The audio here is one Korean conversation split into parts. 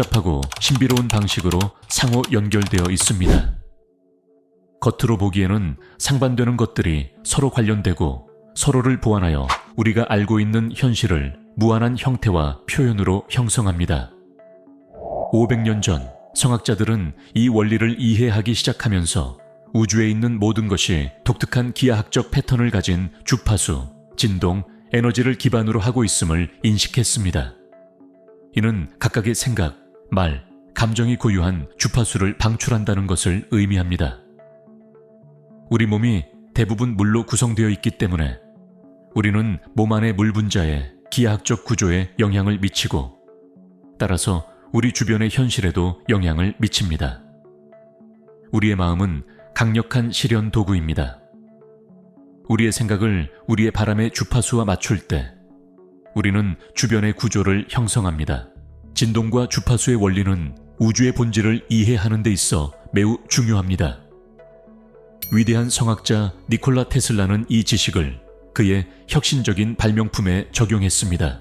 복잡하고 신비로운 방식으로 상호 연결되어 있습니다. 겉으로 보기에는 상반되는 것들이 서로 관련되고 서로를 보완하여 우리가 알고 있는 현실을 무한한 형태와 표현으로 형성합니다. 500년 전 성학자들은 이 원리를 이해하기 시작하면서 우주에 있는 모든 것이 독특한 기하학적 패턴을 가진 주파수, 진동, 에너지를 기반으로 하고 있음을 인식했습니다. 이는 각각의 생각, 말, 감정이 고유한 주파수를 방출한다는 것을 의미합니다. 우리 몸이 대부분 물로 구성되어 있기 때문에 우리는 몸 안의 물 분자의 기하학적 구조에 영향을 미치고 따라서 우리 주변의 현실에도 영향을 미칩니다. 우리의 마음은 강력한 실현 도구입니다. 우리의 생각을 우리의 바람의 주파수와 맞출 때 우리는 주변의 구조를 형성합니다. 진동과 주파수의 원리는 우주의 본질을 이해하는 데 있어 매우 중요합니다. 위대한 성학자 니콜라 테슬라는 이 지식을 그의 혁신적인 발명품에 적용했습니다.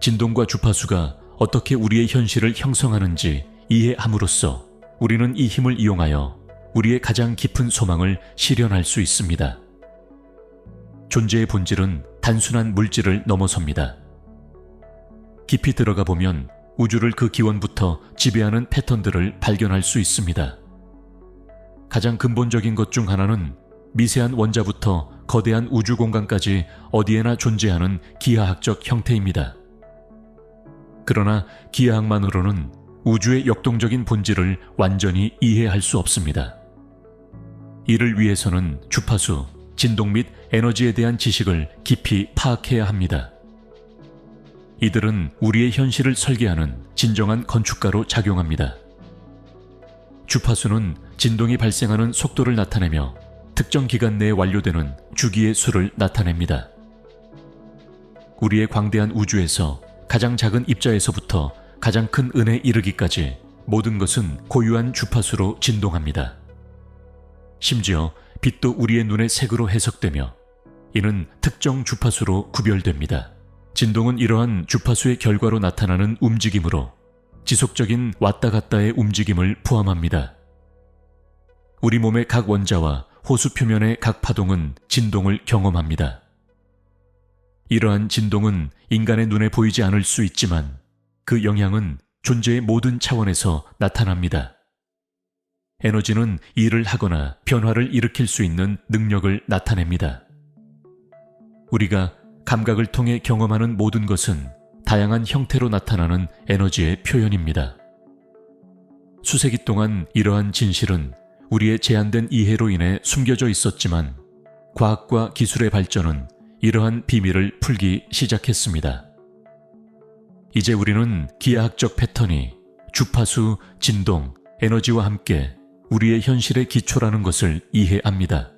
진동과 주파수가 어떻게 우리의 현실을 형성하는지 이해함으로써 우리는 이 힘을 이용하여 우리의 가장 깊은 소망을 실현할 수 있습니다. 존재의 본질은 단순한 물질을 넘어섭니다. 깊이 들어가 보면 우주를 그 기원부터 지배하는 패턴들을 발견할 수 있습니다. 가장 근본적인 것 중 하나는 미세한 원자부터 거대한 우주 공간까지 어디에나 존재하는 기하학적 형태입니다. 그러나 기하학만으로는 우주의 역동적인 본질을 완전히 이해할 수 없습니다. 이를 위해서는 주파수, 진동 및 에너지에 대한 지식을 깊이 파악해야 합니다. 이들은 우리의 현실을 설계하는 진정한 건축가로 작용합니다. 주파수는 진동이 발생하는 속도를 나타내며 특정 기간 내에 완료되는 주기의 수를 나타냅니다. 우리의 광대한 우주에서 가장 작은 입자에서부터 가장 큰 은에 이르기까지 모든 것은 고유한 주파수로 진동합니다. 심지어 빛도 우리의 눈의 색으로 해석되며 이는 특정 주파수로 구별됩니다. 진동은 이러한 주파수의 결과로 나타나는 움직임으로 지속적인 왔다 갔다의 움직임을 포함합니다. 우리 몸의 각 원자와 호수 표면의 각 파동은 진동을 경험합니다. 이러한 진동은 인간의 눈에 보이지 않을 수 있지만 그 영향은 존재의 모든 차원에서 나타납니다. 에너지는 일을 하거나 변화를 일으킬 수 있는 능력을 나타냅니다. 우리가 감각을 통해 경험하는 모든 것은 다양한 형태로 나타나는 에너지의 표현입니다. 수세기 동안 이러한 진실은 우리의 제한된 이해로 인해 숨겨져 있었지만 과학과 기술의 발전은 이러한 비밀을 풀기 시작했습니다. 이제 우리는 기하학적 패턴이 주파수, 진동, 에너지와 함께 우리의 현실의 기초라는 것을 이해합니다.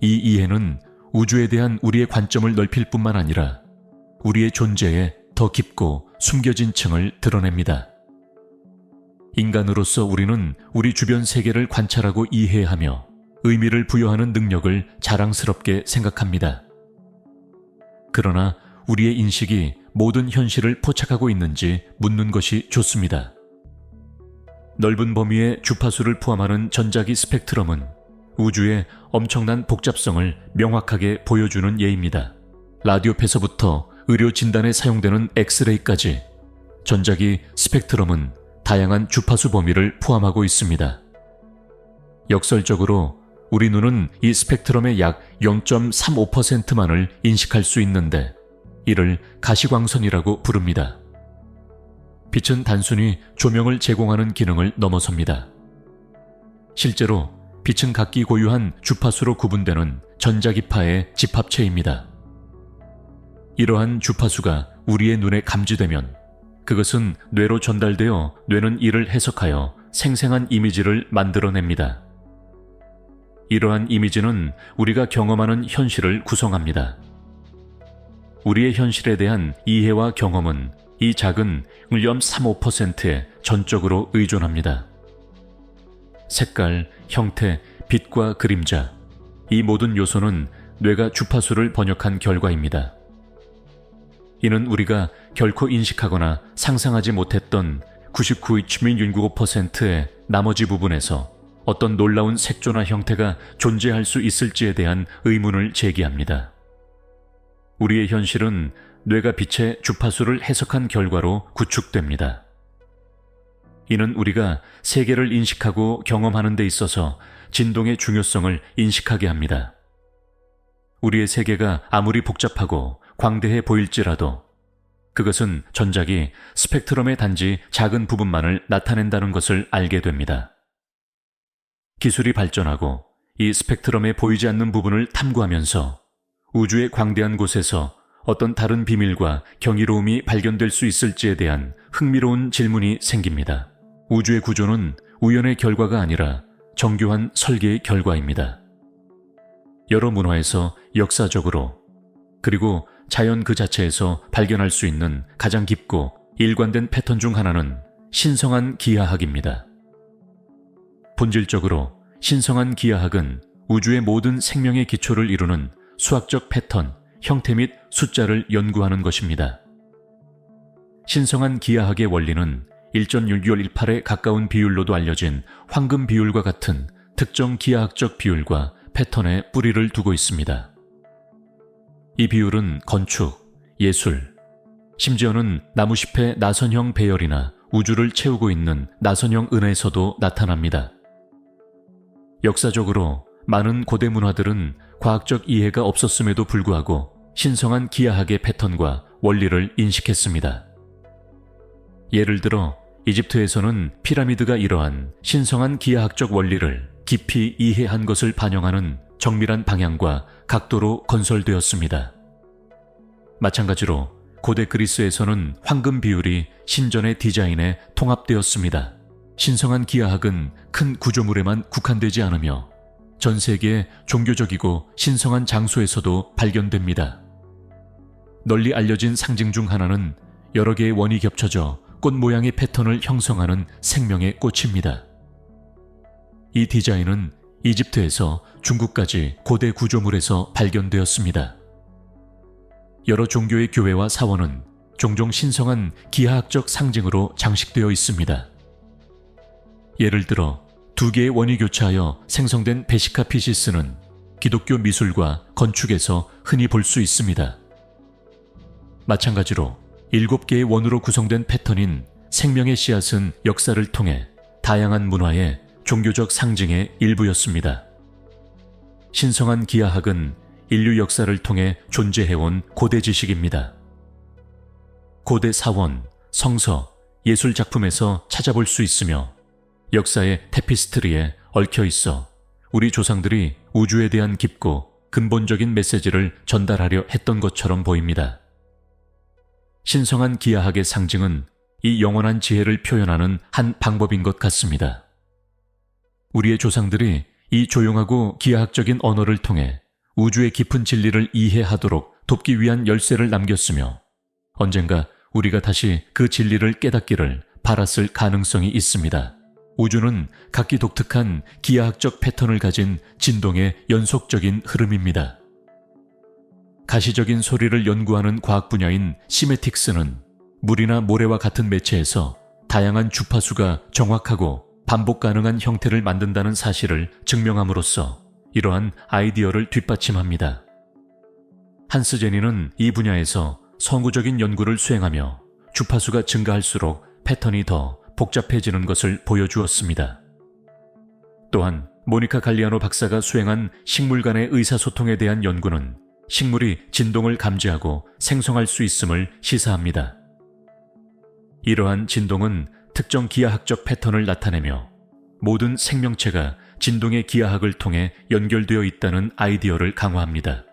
이 이해는 우주에 대한 우리의 관점을 넓힐 뿐만 아니라 우리의 존재에 더 깊고 숨겨진 층을 드러냅니다. 인간으로서 우리는 우리 주변 세계를 관찰하고 이해하며 의미를 부여하는 능력을 자랑스럽게 생각합니다. 그러나 우리의 인식이 모든 현실을 포착하고 있는지 묻는 것이 좋습니다. 넓은 범위의 주파수를 포함하는 전자기 스펙트럼은 우주의 엄청난 복잡성을 명확하게 보여주는 예입니다. 라디오패서부터 의료 진단에 사용되는 엑스레이까지 전자기 스펙트럼은 다양한 주파수 범위를 포함하고 있습니다. 역설적으로 우리 눈은 이 스펙트럼의 약 0.35%만을 인식할 수 있는데 이를 가시광선이라고 부릅니다. 빛은 단순히 조명을 제공하는 기능을 넘어섭니다. 실제로 빛은 각기 고유한 주파수로 구분되는 전자기파의 집합체입니다. 이러한 주파수가 우리의 눈에 감지되면 그것은 뇌로 전달되어 뇌는 이를 해석하여 생생한 이미지를 만들어냅니다. 이러한 이미지는 우리가 경험하는 현실을 구성합니다. 우리의 현실에 대한 이해와 경험은 이 작은 1.35%에 전적으로 의존합니다. 색깔, 형태, 빛과 그림자, 이 모든 요소는 뇌가 주파수를 번역한 결과입니다. 이는 우리가 결코 인식하거나 상상하지 못했던 99.695%의 나머지 부분에서 어떤 놀라운 색조나 형태가 존재할 수 있을지에 대한 의문을 제기합니다. 우리의 현실은 뇌가 빛의 주파수를 해석한 결과로 구축됩니다. 이는 우리가 세계를 인식하고 경험하는 데 있어서 진동의 중요성을 인식하게 합니다. 우리의 세계가 아무리 복잡하고 광대해 보일지라도 그것은 전작이 스펙트럼의 단지 작은 부분만을 나타낸다는 것을 알게 됩니다. 기술이 발전하고 이 스펙트럼에 보이지 않는 부분을 탐구하면서 우주의 광대한 곳에서 어떤 다른 비밀과 경이로움이 발견될 수 있을지에 대한 흥미로운 질문이 생깁니다. 우주의 구조는 우연의 결과가 아니라 정교한 설계의 결과입니다. 여러 문화에서 역사적으로 그리고 자연 그 자체에서 발견할 수 있는 가장 깊고 일관된 패턴 중 하나는 신성한 기하학입니다. 본질적으로 신성한 기하학은 우주의 모든 생명의 기초를 이루는 수학적 패턴, 형태 및 숫자를 연구하는 것입니다. 신성한 기하학의 원리는 1.618에 가까운 비율로도 알려진 황금 비율과 같은 특정 기하학적 비율과 패턴에 뿌리를 두고 있습니다. 이 비율은 건축, 예술, 심지어는 나무숲의 나선형 배열이나 우주를 채우고 있는 나선형 은에서도 나타납니다. 역사적으로 많은 고대 문화들은 과학적 이해가 없었음에도 불구하고 신성한 기하학의 패턴과 원리를 인식했습니다. 예를 들어 이집트에서는 피라미드가 이러한 신성한 기하학적 원리를 깊이 이해한 것을 반영하는 정밀한 방향과 각도로 건설되었습니다. 마찬가지로 고대 그리스에서는 황금 비율이 신전의 디자인에 통합되었습니다. 신성한 기하학은 큰 구조물에만 국한되지 않으며 전 세계의 종교적이고 신성한 장소에서도 발견됩니다. 널리 알려진 상징 중 하나는 여러 개의 원이 겹쳐져 꽃 모양의 패턴을 형성하는 생명의 꽃입니다. 이 디자인은 이집트에서 중국까지 고대 구조물에서 발견되었습니다. 여러 종교의 교회와 사원은 종종 신성한 기하학적 상징으로 장식되어 있습니다. 예를 들어 두 개의 원이 교차하여 생성된 베시카 피시스는 기독교 미술과 건축에서 흔히 볼 수 있습니다. 마찬가지로 일곱 개의 원으로 구성된 패턴인 생명의 씨앗은 역사를 통해 다양한 문화의 종교적 상징의 일부였습니다. 신성한 기하학은 인류 역사를 통해 존재해온 고대 지식입니다. 고대 사원, 성서, 예술 작품에서 찾아볼 수 있으며 역사의 테피스트리에 얽혀 있어 우리 조상들이 우주에 대한 깊고 근본적인 메시지를 전달하려 했던 것처럼 보입니다. 신성한 기하학의 상징은 이 영원한 지혜를 표현하는 한 방법인 것 같습니다. 우리의 조상들이 이 조용하고 기하학적인 언어를 통해 우주의 깊은 진리를 이해하도록 돕기 위한 열쇠를 남겼으며 언젠가 우리가 다시 그 진리를 깨닫기를 바랐을 가능성이 있습니다. 우주는 각기 독특한 기하학적 패턴을 가진 진동의 연속적인 흐름입니다. 가시적인 소리를 연구하는 과학 분야인 시메틱스는 물이나 모래와 같은 매체에서 다양한 주파수가 정확하고 반복 가능한 형태를 만든다는 사실을 증명함으로써 이러한 아이디어를 뒷받침합니다. 한스 제니는 이 분야에서 성구적인 연구를 수행하며 주파수가 증가할수록 패턴이 더 복잡해지는 것을 보여주었습니다. 또한 모니카 갈리아노 박사가 수행한 식물 간의 의사소통에 대한 연구는 식물이 진동을 감지하고 생성할 수 있음을 시사합니다. 이러한 진동은 특정 기하학적 패턴을 나타내며 모든 생명체가 진동의 기하학을 통해 연결되어 있다는 아이디어를 강화합니다.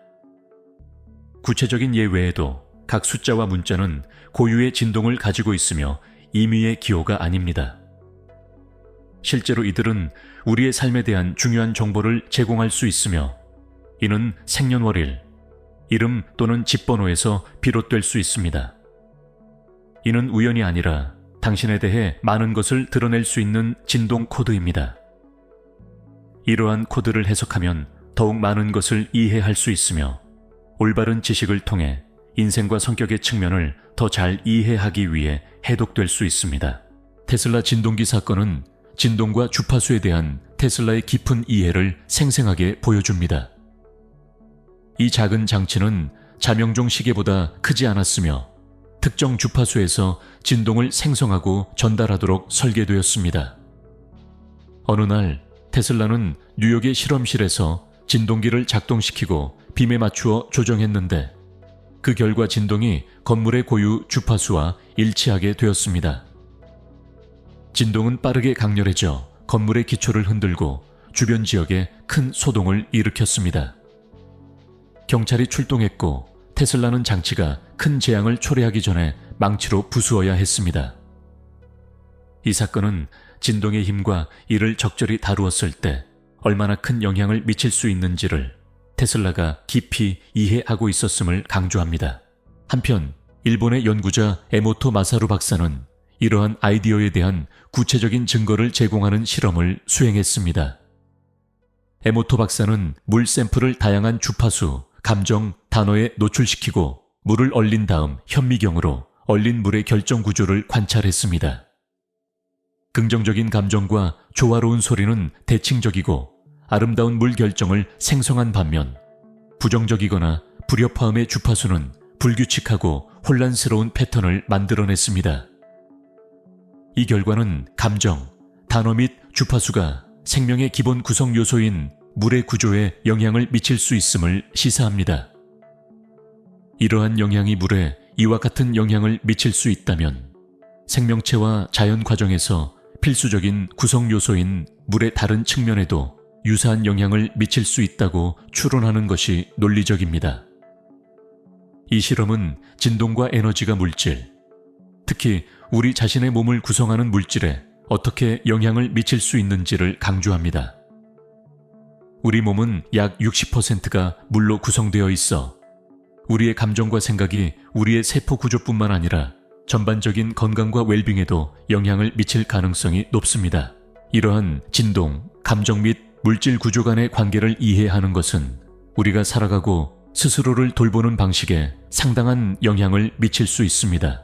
구체적인 예외에도 각 숫자와 문자는 고유의 진동을 가지고 있으며 임의의 기호가 아닙니다. 실제로 이들은 우리의 삶에 대한 중요한 정보를 제공할 수 있으며 이는 생년월일, 이름 또는 집번호에서 비롯될 수 있습니다. 이는 우연이 아니라 당신에 대해 많은 것을 드러낼 수 있는 진동 코드입니다. 이러한 코드를 해석하면 더욱 많은 것을 이해할 수 있으며 올바른 지식을 통해 인생과 성격의 측면을 더 잘 이해하기 위해 해독될 수 있습니다. 테슬라 진동기 사건은 진동과 주파수에 대한 테슬라의 깊은 이해를 생생하게 보여줍니다. 이 작은 장치는 자명종 시계보다 크지 않았으며 특정 주파수에서 진동을 생성하고 전달하도록 설계되었습니다. 어느 날 테슬라는 뉴욕의 실험실에서 진동기를 작동시키고 빔에 맞추어 조정했는데 그 결과 진동이 건물의 고유 주파수와 일치하게 되었습니다. 진동은 빠르게 강렬해져 건물의 기초를 흔들고 주변 지역에 큰 소동을 일으켰습니다. 경찰이 출동했고 테슬라는 장치가 큰 재앙을 초래하기 전에 망치로 부수어야 했습니다. 이 사건은 진동의 힘과 이를 적절히 다루었을 때 얼마나 큰 영향을 미칠 수 있는지를 테슬라가 깊이 이해하고 있었음을 강조합니다. 한편 일본의 연구자 에모토 마사루 박사는 이러한 아이디어에 대한 구체적인 증거를 제공하는 실험을 수행했습니다. 에모토 박사는 물 샘플을 다양한 주파수, 감정, 단어에 노출시키고 물을 얼린 다음 현미경으로 얼린 물의 결정 구조를 관찰했습니다. 긍정적인 감정과 조화로운 소리는 대칭적이고 아름다운 물 결정을 생성한 반면 부정적이거나 불협화음의 주파수는 불규칙하고 혼란스러운 패턴을 만들어냈습니다. 이 결과는 감정, 단어 및 주파수가 생명의 기본 구성 요소인 물의 구조에 영향을 미칠 수 있음을 시사합니다. 이러한 영향이 물에 이와 같은 영향을 미칠 수 있다면 생명체와 자연 과정에서 필수적인 구성 요소인 물의 다른 측면에도 유사한 영향을 미칠 수 있다고 추론하는 것이 논리적입니다. 이 실험은 진동과 에너지가 물질, 특히 우리 자신의 몸을 구성하는 물질에 어떻게 영향을 미칠 수 있는지를 강조합니다. 우리 몸은 약 60%가 물로 구성되어 있어 우리의 감정과 생각이 우리의 세포 구조뿐만 아니라 전반적인 건강과 웰빙에도 영향을 미칠 가능성이 높습니다. 이러한 진동, 감정 및 물질 구조 간의 관계를 이해하는 것은 우리가 살아가고 스스로를 돌보는 방식에 상당한 영향을 미칠 수 있습니다.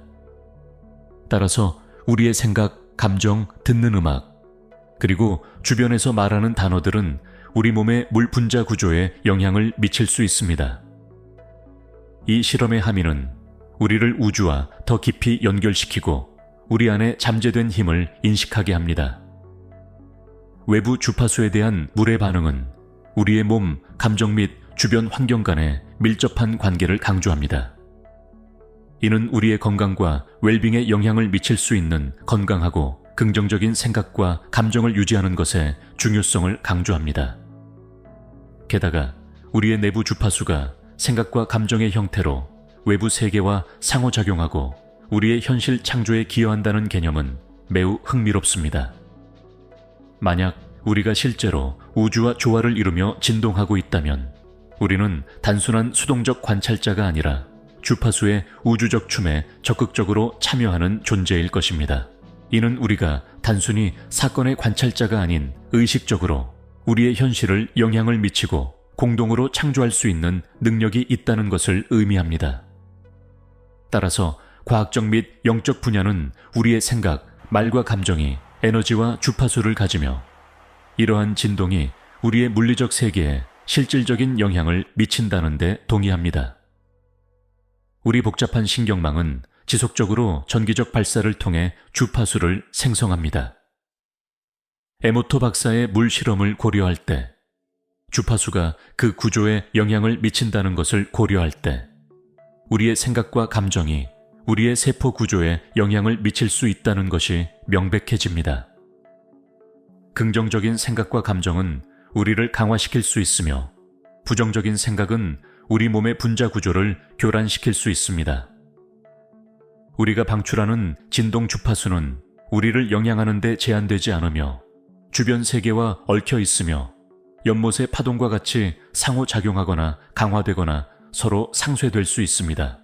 따라서 우리의 생각, 감정, 듣는 음악, 그리고 주변에서 말하는 단어들은 우리 몸의 물 분자 구조에 영향을 미칠 수 있습니다. 이 실험의 함의는 우리를 우주와 더 깊이 연결시키고 우리 안에 잠재된 힘을 인식하게 합니다. 외부 주파수에 대한 물의 반응은 우리의 몸, 감정 및 주변 환경 간의 밀접한 관계를 강조합니다. 이는 우리의 건강과 웰빙에 영향을 미칠 수 있는 건강하고 긍정적인 생각과 감정을 유지하는 것의 중요성을 강조합니다. 게다가 우리의 내부 주파수가 생각과 감정의 형태로 외부 세계와 상호작용하고 우리의 현실 창조에 기여한다는 개념은 매우 흥미롭습니다. 만약 우리가 실제로 우주와 조화를 이루며 진동하고 있다면 우리는 단순한 수동적 관찰자가 아니라 주파수의 우주적 춤에 적극적으로 참여하는 존재일 것입니다. 이는 우리가 단순히 사건의 관찰자가 아닌 의식적으로 우리의 현실을 영향을 미치고 공동으로 창조할 수 있는 능력이 있다는 것을 의미합니다. 따라서 과학적 및 영적 분야는 우리의 생각, 말과 감정이 에너지와 주파수를 가지며 이러한 진동이 우리의 물리적 세계에 실질적인 영향을 미친다는데 동의합니다. 우리 복잡한 신경망은 지속적으로 전기적 발사를 통해 주파수를 생성합니다. 에모토 박사의 물 실험을 고려할 때 주파수가 그 구조에 영향을 미친다는 것을 고려할 때 우리의 생각과 감정이 우리의 세포 구조에 영향을 미칠 수 있다는 것이 명백해집니다. 긍정적인 생각과 감정은 우리를 강화시킬 수 있으며 부정적인 생각은 우리 몸의 분자 구조를 교란시킬 수 있습니다. 우리가 방출하는 진동 주파수는 우리를 영향하는 데 제한되지 않으며 주변 세계와 얽혀 있으며 연못의 파동과 같이 상호작용하거나 강화되거나 서로 상쇄될 수 있습니다.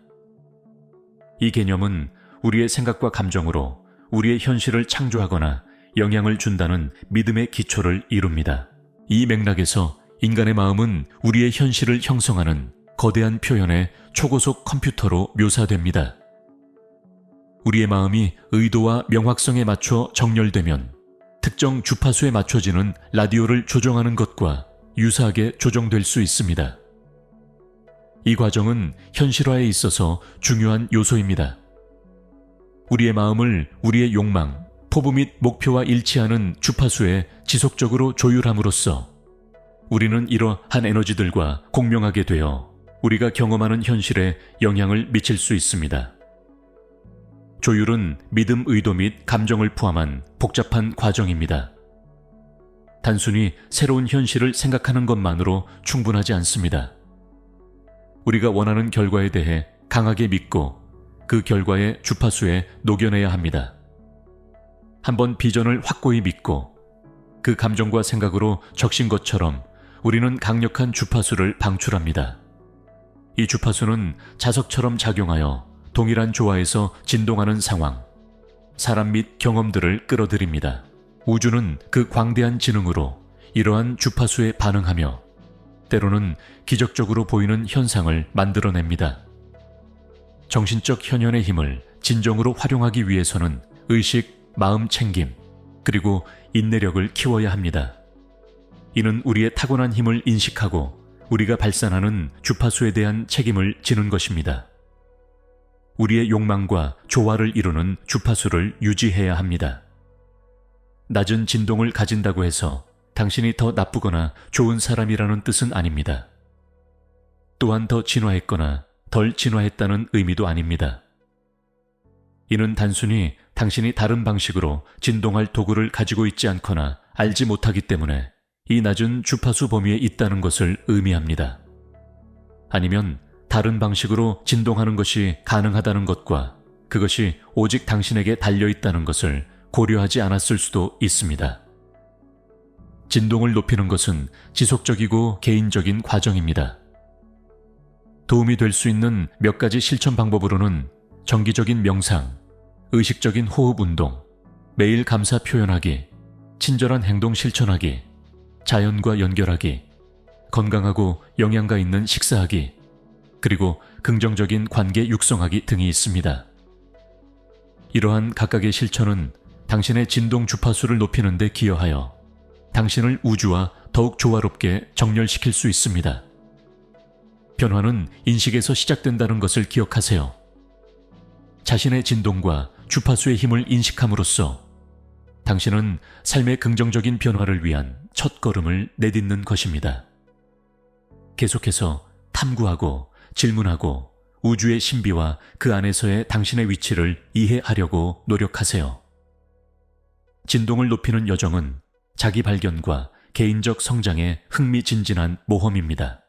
이 개념은 우리의 생각과 감정으로 우리의 현실을 창조하거나 영향을 준다는 믿음의 기초를 이룹니다. 이 맥락에서 인간의 마음은 우리의 현실을 형성하는 거대한 표현의 초고속 컴퓨터로 묘사됩니다. 우리의 마음이 의도와 명확성에 맞춰 정렬되면 특정 주파수에 맞춰지는 라디오를 조정하는 것과 유사하게 조정될 수 있습니다. 이 과정은 현실화에 있어서 중요한 요소입니다. 우리의 마음을 우리의 욕망, 포부 및 목표와 일치하는 주파수에 지속적으로 조율함으로써 우리는 이러한 에너지들과 공명하게 되어 우리가 경험하는 현실에 영향을 미칠 수 있습니다. 조율은 믿음, 의도 및 감정을 포함한 복잡한 과정입니다. 단순히 새로운 현실을 생각하는 것만으로 충분하지 않습니다. 우리가 원하는 결과에 대해 강하게 믿고 그 결과의 주파수에 녹여내야 합니다. 한번 비전을 확고히 믿고 그 감정과 생각으로 적신 것처럼 우리는 강력한 주파수를 방출합니다. 이 주파수는 자석처럼 작용하여 동일한 조화에서 진동하는 상황, 사람 및 경험들을 끌어들입니다. 우주는 그 광대한 지능으로 이러한 주파수에 반응하며 때로는 기적적으로 보이는 현상을 만들어냅니다. 정신적 현현의 힘을 진정으로 활용하기 위해서는 의식, 마음 챙김, 그리고 인내력을 키워야 합니다. 이는 우리의 타고난 힘을 인식하고 우리가 발산하는 주파수에 대한 책임을 지는 것입니다. 우리의 욕망과 조화를 이루는 주파수를 유지해야 합니다. 낮은 진동을 가진다고 해서 당신이 더 나쁘거나 좋은 사람이라는 뜻은 아닙니다. 또한 더 진화했거나 덜 진화했다는 의미도 아닙니다. 이는 단순히 당신이 다른 방식으로 진동할 도구를 가지고 있지 않거나 알지 못하기 때문에 이 낮은 주파수 범위에 있다는 것을 의미합니다. 아니면 다른 방식으로 진동하는 것이 가능하다는 것과 그것이 오직 당신에게 달려 있다는 것을 고려하지 않았을 수도 있습니다. 진동을 높이는 것은 지속적이고 개인적인 과정입니다. 도움이 될 수 있는 몇 가지 실천 방법으로는 정기적인 명상, 의식적인 호흡 운동, 매일 감사 표현하기, 친절한 행동 실천하기, 자연과 연결하기, 건강하고 영양가 있는 식사하기, 그리고 긍정적인 관계 육성하기 등이 있습니다. 이러한 각각의 실천은 당신의 진동 주파수를 높이는 데 기여하여 당신을 우주와 더욱 조화롭게 정렬시킬 수 있습니다. 변화는 인식에서 시작된다는 것을 기억하세요. 자신의 진동과 주파수의 힘을 인식함으로써 당신은 삶의 긍정적인 변화를 위한 첫 걸음을 내딛는 것입니다. 계속해서 탐구하고 질문하고 우주의 신비와 그 안에서의 당신의 위치를 이해하려고 노력하세요. 진동을 높이는 여정은 자기 발견과 개인적 성장에 흥미진진한 모험입니다.